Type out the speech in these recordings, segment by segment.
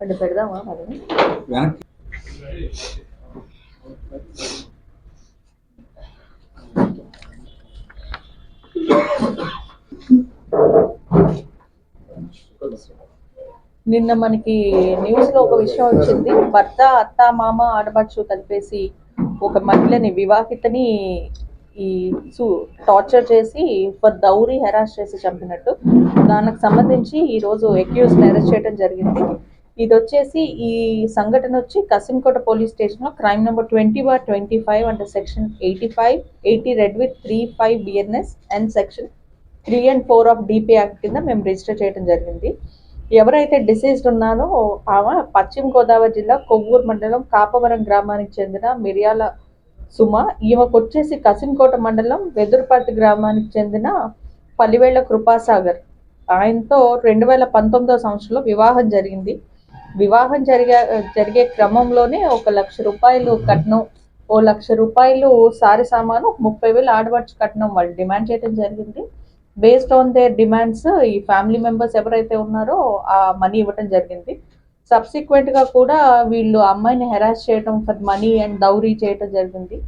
అంటే పెడదామా మరి నిన్న మనకి న్యూస్లో ఒక విషయం వచ్చింది. భర్త అత్త మామ ఆడపడుచు కలిపేసి ఒక మహిళని వివాహితని ఈ టార్చర్ చేసి ఫర్ దౌరీ హెరాస్ చేసి చంపినట్టు. దానికి సంబంధించి ఈ రోజు అక్యూజ్ అరెస్ట్ చేయడం జరిగింది. ఇది వచ్చేసి ఈ సంఘటన వచ్చి కసింకోట పోలీస్ స్టేషన్లో crime number twenty bar twenty five అంటే section eighty five eighty read with three five BNS and section three and four of DP act కింద మేము రిజిస్టర్ చేయడం జరిగింది. ఎవరైతే డిసీజ్డ్ ఉన్నారో ఆమె పశ్చిమ గోదావరి జిల్లా కొవ్వూరు మండలం కాపవరం గ్రామానికి చెందిన మిరియాల సుమ ఈమెకు వచ్చేసి కసింకోట మండలం వెదురుపర్తి గ్రామానికి చెందిన పలివేళ్ళ కృపాసాగర్. ఆయనతో రెండు వేల పంతొమ్మిదో సంవత్సరంలో వివాహం జరిగింది. వివాహం జరిగే జరిగే క్రమంలోనే ఒక లక్ష రూపాయలు కట్నం ఓ లక్ష రూపాయలు సారి సామాను ముప్పై వేలు ఆడవచ్చు కట్నం వాళ్ళు డిమాండ్ చేయడం జరిగింది. బేస్డ్ ఆన్ దేర్ డిమాండ్స్ ఈ ఫ్యామిలీ మెంబర్స్ ఎవరైతే ఉన్నారో ఆ మనీ ఇవ్వడం జరిగింది. సబ్సిక్వెంట్గా కూడా వీళ్ళు అమ్మాయిని హెరాస్ చేయడం ఫర్ మనీ అండ్ దౌరీ చేయటం జరిగింది.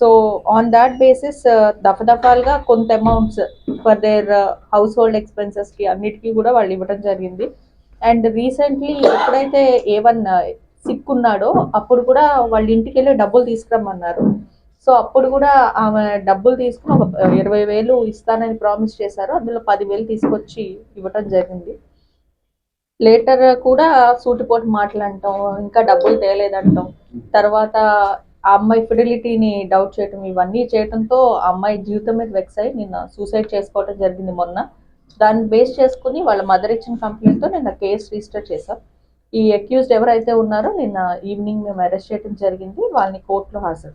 సో ఆన్ దాట్ బేసిస్ దఫదఫాలుగా కొంత amounts for their household ఎక్స్పెన్సెస్కి అన్నిటికీ కూడా వాళ్ళు ఇవ్వడం జరిగింది. అండ్ రీసెంట్లీ ఎప్పుడైతే ఏవన్ సిక్ uh, ఉన్నాడో అప్పుడు కూడా వాళ్ళ ఇంటికి వెళ్ళి డబ్బులు తీసుకురమ్మన్నారు. సో అప్పుడు కూడా ఆమె డబ్బులు తీసుకుని ఒక uh, ఇరవై వేలు ఇస్తానని ప్రామిస్ చేశారు. అందులో పదివేలు తీసుకొచ్చి ఇవ్వటం జరిగింది. లేటర్ కూడా సూటిపోటు మాట్లాడటం ఇంకా డబ్బులు తేలేదంటాం. తర్వాత ఆ అమ్మాయి ఫిడిలిటీని డౌట్ చేయటం ఇవన్నీ చేయటంతో ఆ అమ్మాయి జీవితం మీద వెక్స్ అయి నిన్న సూసైడ్ చేసుకోవడం జరిగింది మొన్న. దాన్ని బేస్ చేసుకుని వాళ్ళ మదర్ ఇచ్చిన కంప్లైంట్తో నిన్న కేసు రిజిస్టర్ చేశాం. ఈ అక్యూజ్డ్ ఎవరైతే ఉన్నారో నిన్న ఈవినింగ్ మేము అరెస్ట్ చేయడం జరిగింది. వాళ్ళని కోర్టులో హాజరు